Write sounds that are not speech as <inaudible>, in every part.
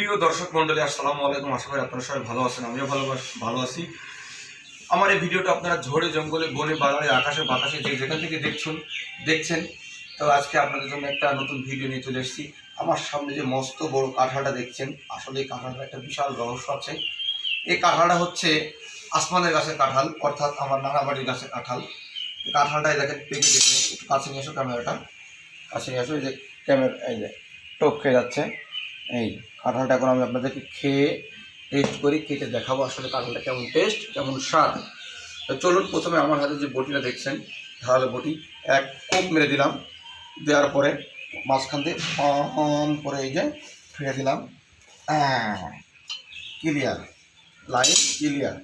প্রিয় দর্শক মন্ডলী, আসসালামু আলাইকুম। আশা করি আপনারা সবাই ভালো আছেন, আমিও ভালো ভালো আছি। আমার এই ভিডিওটা আপনারা ঝড়ে জঙ্গলে, বনে, বাগানে, আকাশে, বাতাসে যে যেখান থেকে দেখছেন দেখছেন, তো আজকে আপনাদের জন্য একটা নতুন ভিডিও নিয়ে চলে এসেছি। আমার সামনে যে মস্ত বড় কাঁঠালটা দেখছেন, আসলে এই কাঁঠালটা একটা বিশাল রহস্য আছে। এই কাঁঠালটা হচ্ছে আসমানের গাছের কাঁঠাল, অর্থাৎ আমার নানা বাড়ির গাছের কাঁঠাল। এই কাঁঠালটাই দেখেন, পেকে গেছে একটু কাছে নিয়ে এসো ক্যামেরাটা। কাছে নিয়ে আসো এই যে ক্যামেরা, এই যে টোপ খেয়ে যাচ্ছে। এই কাঁঠালটা এখন আমি আপনাদেরকে খেয়ে টেস্ট করি, কেটে দেখাবো আসলে কাঁঠালটা কেমন টেস্ট কেমন স্বাদ। তো চলুন, প্রথমে আমার হাতে যে বটিটা দেখছেন, ধারালো বটি, এক কোপ মেরে দিলাম, দেওয়ার পরে মাঝখান দিয়ে পাম করে এই যে ফিরে দিলাম। ক্লিয়ার লাইন ক্লিয়ার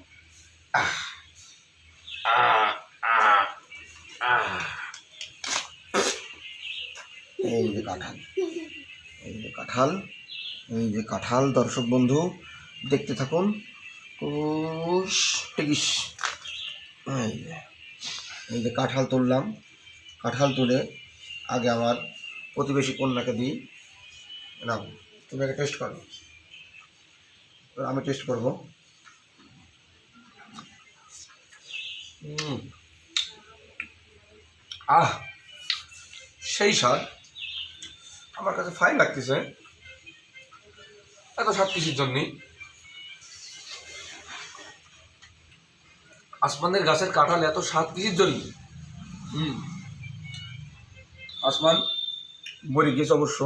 এই যে কাঁঠাল, এই যে কাঁঠাল। এই যে কাঁঠাল, দর্শক বন্ধু, দেখতে থাকুন। এই যে এই যে কাঁঠাল তুললাম। কাঁঠাল তুলে আগে আমার প্রতিবেশী কন্যাকে দিই। নাও, তুমি আগে টেস্ট করো। আমি টেস্ট করব। আহ, সেই স্বাদ। আমার কাছে ফাইন লাগতেছে। এত স্বাদ কিসের জন্যই? আসমানের গাছের কাঁঠাল এত স্বাদ কিসের জন্য? হুম। আসমান, মরে গিয়েছে অবশ্য।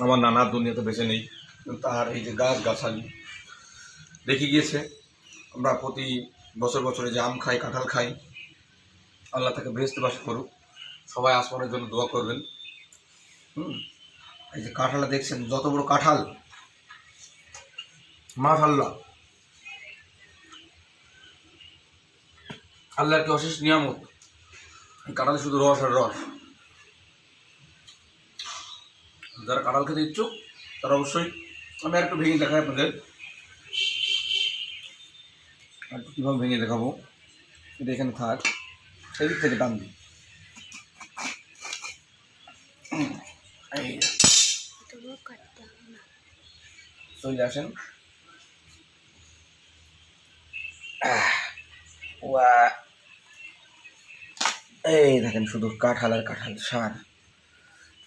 আমার নানা দুনিয়াতে বেঁচে নেই তার এই যে গাছ গাছালি দেখে গিয়েছে। আমরা প্রতি বছর বছরে যে আম খাই, কাঁঠাল খাই, আল্লাহ তাকে বেহেস্তে বাস করুক। সবাই আসমানের জন্য দোয়া করবেন। হুম। এই যে কাঁঠালটা দেখছেন, যত বড় কাঁঠাল মাশাল্লাহ আল্লাহর কি অশেষ নিয়ামত? কাঁঠালে শুধু রস আর রস। যারা কাঁঠাল খেতে ইচ্ছুক তারা অবশ্যই আমি একটু ভেঙে দেখাই আপনাদের। আর একটু কীভাবে ভেঙে দেখাবো এটা এখানে থাক। এদিক থেকে টান দিই। চলে আসেন। <sighs> ওয়া এই দেখেন শুধু কাঁঠাল আর কাঁঠাল সার।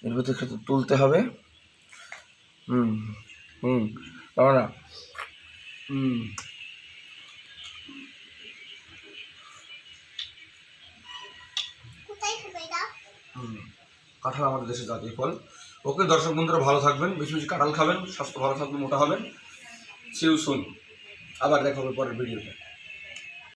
এর ভিতরে শুধু তুলতে হবে। হুম হুম তাও না। হুম। হুম কাঁঠাল আমাদের দেশে জাতীয় ফল। ওকে দর্শক বন্ধুরা ভালো থাকবেন বেশি বেশি কাঁঠাল খাবেন স্বাস্থ্য ভালো থাকবে মোটা হবেন। সিউ সুন আবার দেখা হবে পরের ভিডিওতে।